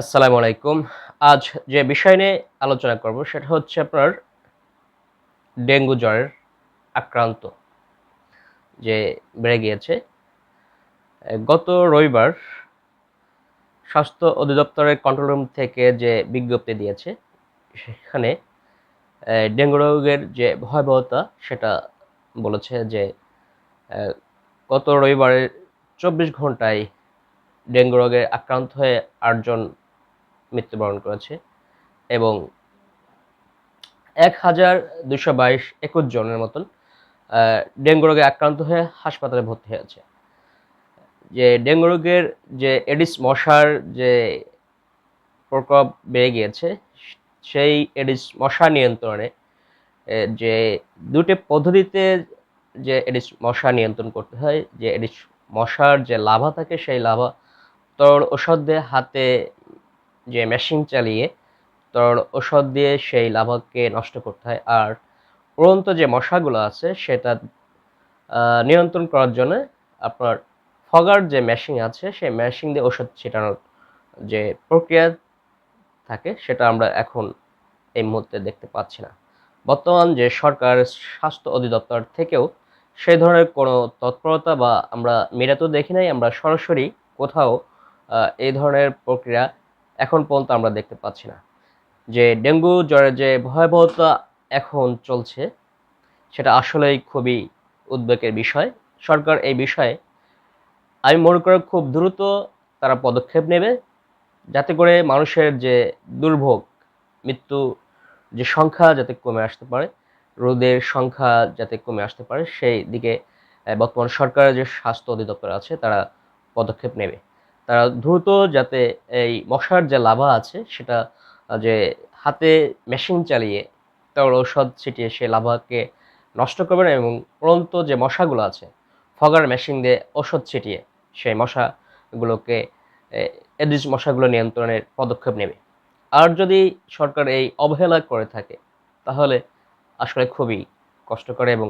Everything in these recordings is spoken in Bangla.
আসসালামু আলাইকুম। আজ যে বিষয় নিয়ে আলোচনা করব সেটা হচ্ছে আপনার ডেঙ্গু জ্বরের আক্রান্ত যে বেড়ে গিয়েছে। গত রবিবার স্বাস্থ্য অধিদপ্তরের কন্ট্রোল রুম থেকে যে বিজ্ঞপ্তি দিয়েছে, সেখানে ডেঙ্গু রোগের যে ভয়াবহতা সেটা বলেছে যে গত রবিবারের চব্বিশ ঘন্টায় ডেঙ্গু রোগে আক্রান্ত হয়ে আটজন মৃত্যুবরণ করেছে এবং এক হাজার দুশো বাইশ একুশ জনের মতন ডেঙ্গু রোগে আক্রান্ত হয়ে হাসপাতালে ভর্তি হয়েছে। যে ডেঙ্গু রোগের যে এডিস মশার যে প্রকোপ বেড়ে গিয়েছে, সেই এডিস মশা নিয়ন্ত্রণে যে দুটি পদ্ধতিতে যে এডিস মশা নিয়ন্ত্রণ করতে হয়, যে এডিস মশার যে লাভা থাকে, সেই লাভা তরল ওষুধ দিয়ে হাতে যে মেশিন চালিয়ে তরল ওষুধ দিয়ে সেই লাভাকে নষ্ট করতে হয়। আর উড়ন্ত যে মশাগুলো আছে, সেটা নিয়ন্ত্রণ করার জন্য আপনার ফগার যে মেশিন আছে, সেই মেশিন দিয়ে ওষুধ ছিটানোর যে প্রক্রিয়া থাকে, সেটা আমরা এখন এই মুহূর্তে দেখতে পাচ্ছি না। বর্তমান যে সরকার, স্বাস্থ্য অধিদপ্তর থেকেও সেই ধরনের কোনো তৎপরতা বা আমরা মিডিয়াতেও দেখি নাই, আমরা সরাসরি কোথাও এই ধরনের প্রক্রিয়া এখন পর্যন্ত আমরা দেখতে পাচ্ছি না। যে ডেঙ্গু জ্বরের যে ভয়াবহতা এখন চলছে, সেটা আসলেই খুবই উদ্বেগের বিষয়। সরকার এই বিষয়ে আমি মনে করি খুব দ্রুত তারা পদক্ষেপ নেবে, যাতে করে মানুষের যে দুর্ভোগ, মৃত্যু যে সংখ্যা যাতে কমে আসতে পারে, রোদের সংখ্যা যাতে কমে আসতে পারে, সেই দিকে বর্তমান সরকারের যে স্বাস্থ্য অধিদপ্তর আছে, তারা পদক্ষেপ নেবে। তারা দ্রুত যাতে এই মশার যে লাভা আছে, সেটা যে হাতে মেশিন চালিয়ে তার ঔষধ ছিটিয়ে সেই লাভাকে নষ্ট করবে না এবং উড়ন্ত যে মশাগুলো আছে, ফগার মেশিন দিয়ে ওষুধ ছিটিয়ে সেই মশাগুলোকে এডিস মশাগুলো নিয়ন্ত্রণের পদক্ষেপ নেবে। আর যদি সরকার এই অবহেলা করে থাকে, তাহলে আসলে খুবই কষ্টকর এবং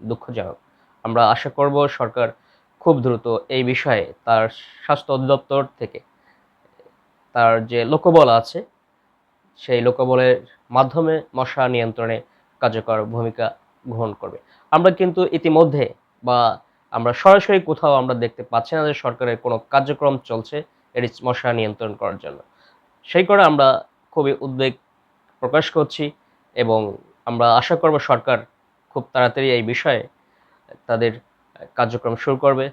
দুঃখজনক। আমরা আশা করব সরকার খুব দ্রুত এই বিষয়ে তার স্বাস্থ্য অধিদপ্তর থেকে তার যে লোকবল আছে, সেই লোকবলের মাধ্যমে মশা নিয়ন্ত্রণে কার্যকর ভূমিকা গ্রহণ করবে। আমরা কিন্তু ইতিমধ্যে বা আমরা সরাসরি কোথাও আমরা দেখতে পাচ্ছি না যে সরকারের কোনো কার্যক্রম চলছে এডিস মশা নিয়ন্ত্রণ করার জন্য। সেই করে আমরা খুবই উদ্বেগ প্রকাশ করছি এবং আমরা আশা করব সরকার খুব তাড়াতাড়ি এই বিষয়ে তাদের কার্যক্রম শুরু করবে।